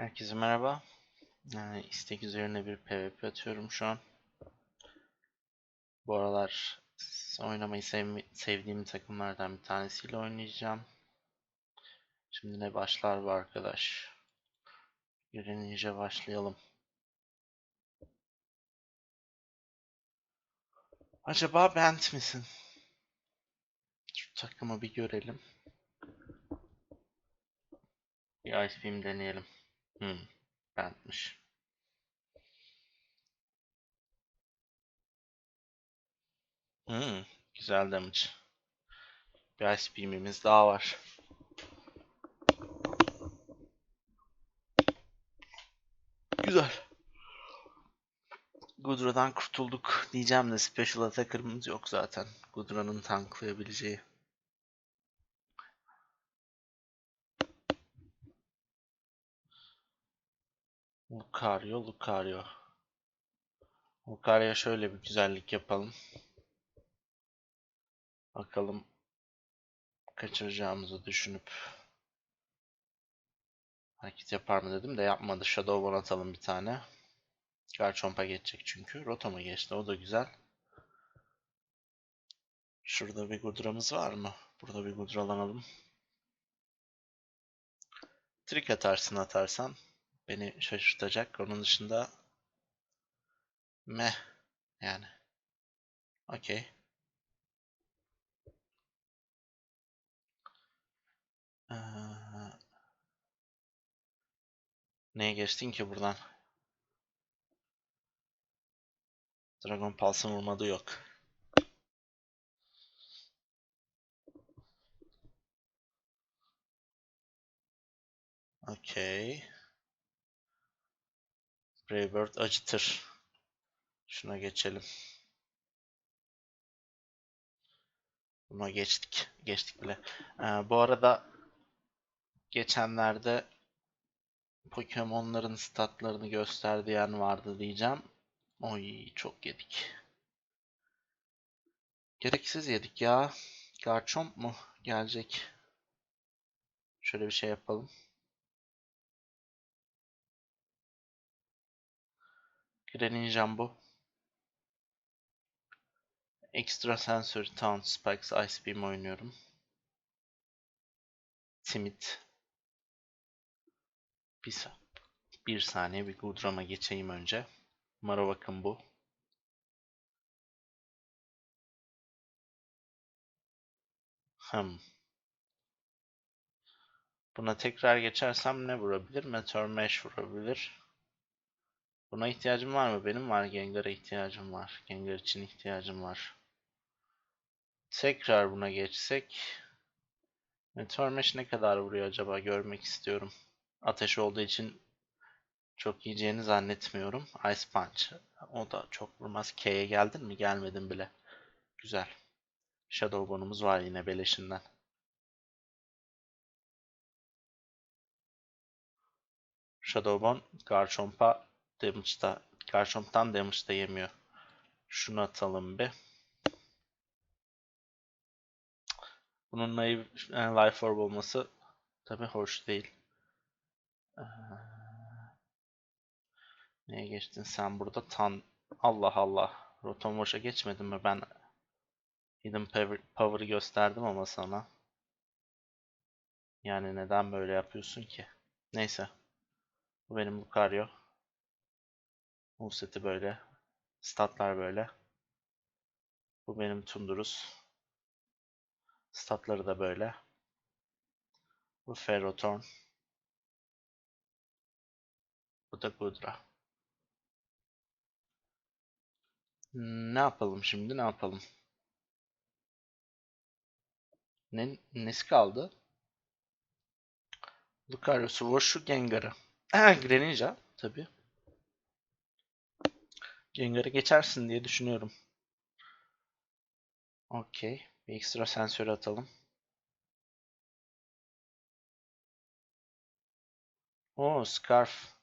Herkese merhaba. Yani istek üzerine bir PvP atıyorum şu an. Bu aralar oynamayı sevdiğim takımlardan bir tanesiyle oynayacağım. Şimdi ne başlar bu arkadaş? Yürenince başlayalım. Acaba Bent misin? Şu takımı bir görelim. Bir Ice Beam deneyelim. Hmm, Bent'miş. Hmm, güzel damage. Bir Ice Beam'imiz daha var. Güzel. Gudra'dan kurtulduk diyeceğim de special attacker'ımız yok zaten. Gudra'nın tanklayabileceği. Lucario, Lucario. Lucario'ya şöyle bir güzellik yapalım. Bakalım kaçıracağımızı düşünüp hareket yapar mı dedim de yapmadı. Shadow Bone atalım bir tane. Garchomp'a geçecek çünkü. Rotom'a geçti. O da güzel. Şurada bir Gudra'mız var mı? Burada bir Gudralanalım. Trick atarsın atarsan beni şaşırtacak. Onun dışında meh yani. Okey. Ee, neye geçtin ki buradan? Dragon Pulse'ın vurmadığı yok. Okey. Braybird acıtır. Şuna geçelim. Buna geçtik. Geçtik bile. Ee, bu arada geçenlerde Pokemon'ların statlarını göster diyen vardı diyeceğim. Oy çok yedik. Gereksiz yedik ya. Garchomp mu gelecek? Şöyle bir şey yapalım. Greninjam bu. Extra Sensory Taunt Spikes Ice Beam oynuyorum. Timid. Bir, bir saniye bir Gudram'a geçeyim önce. Marowak'ın bu. Hmm. Buna tekrar geçersem ne vurabilir? Meteor Mash vurabilir. Buna ihtiyacım var mı? Benim var. Gengar'a ihtiyacım var. Gengar için ihtiyacım var. Tekrar buna geçsek. Meteor Mash ne kadar vuruyor acaba? Görmek istiyorum. Ateş olduğu için çok yiyeceğini zannetmiyorum. Ice Punch. O da çok vurmaz. K'ye geldin mi? Gelmedin bile. Güzel. Shadow Bone'umuz var yine beleşinden. Shadow Bone Garchomp'a damage'da Garchomp'tan damage da yemiyor. Şunu atalım bir. Bunun naive yani Life Orb olması tabi hoş değil. Ee, neye geçtin sen burada? Tan Allah Allah. Rotom Wash'a geçmedin mi? Ben Hidden Power, Power'ı gösterdim ama sana. Yani neden böyle yapıyorsun ki? Neyse. Bu benim Lucario. Moveseti böyle. Statlar böyle. Bu benim Tundurus. Statları da böyle. Bu Ferrothorn. Bu da Gudra. Ne yapalım şimdi? Ne yapalım? Ne, nesi kaldı? Lucario'su vur şu Gengar'ı. Greninja tabii. Gengar'ı geçersin diye düşünüyorum. Okey. Bir ekstra sensör atalım. Oo, Scarf.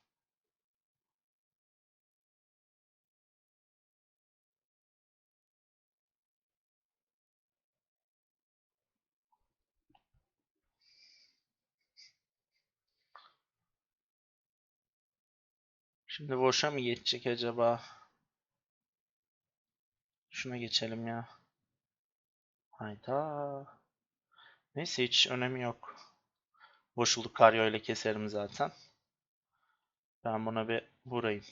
Şimdi boşa mı geçecek acaba? Şuna geçelim ya. Hayda. Neyse hiç önemi yok. Boşluk karyo ile keserim zaten. Ben buna bir vurayım.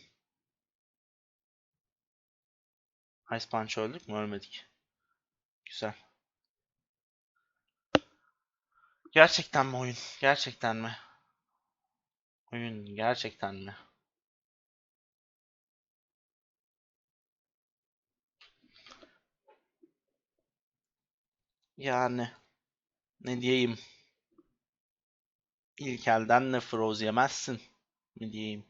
Ice Punch öldük mü? Ölmedik. Güzel. Gerçekten mi oyun? Gerçekten mi? Oyun gerçekten mi? Yani ne diyeyim? İlk elden de froze yemezsin mi diyeyim?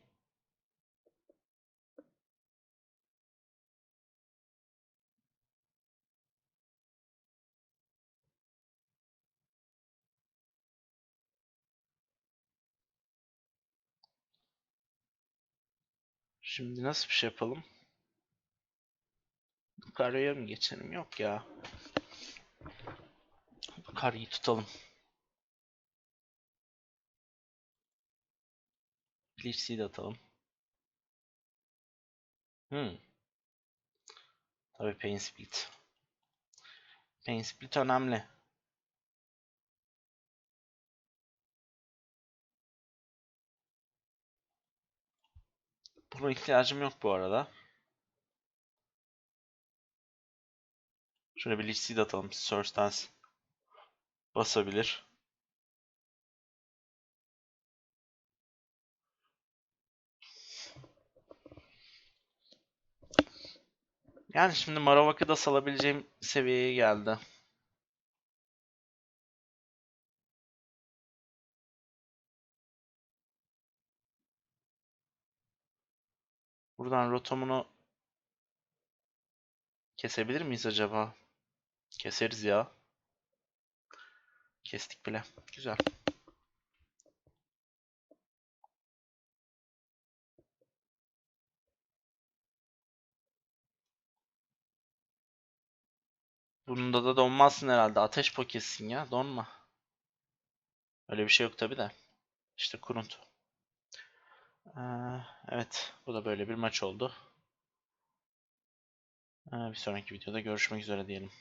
Şimdi nasıl bir şey yapalım? Karaya mı geçelim? Yok ya. Karıyı tutalım. Glitch Seed atalım. Hmm. Tabii Pain Split. Pain Split önemli. Buna ihtiyacım yok bu arada. Şöyle bir Seed atalım. Source Dance basabilir. Yani şimdi Maravak'ı da salabileceğim seviyeye geldi. Buradan rotomunu kesebilir miyiz acaba? Keseriz ya. Kestik bile. Güzel. Bunda da donmazsın herhalde. Ateş pokessin ya. Donma. Öyle bir şey yok tabi de. İşte kuruntu. Ee, evet. Bu da böyle bir maç oldu. Ee, bir sonraki videoda görüşmek üzere diyelim.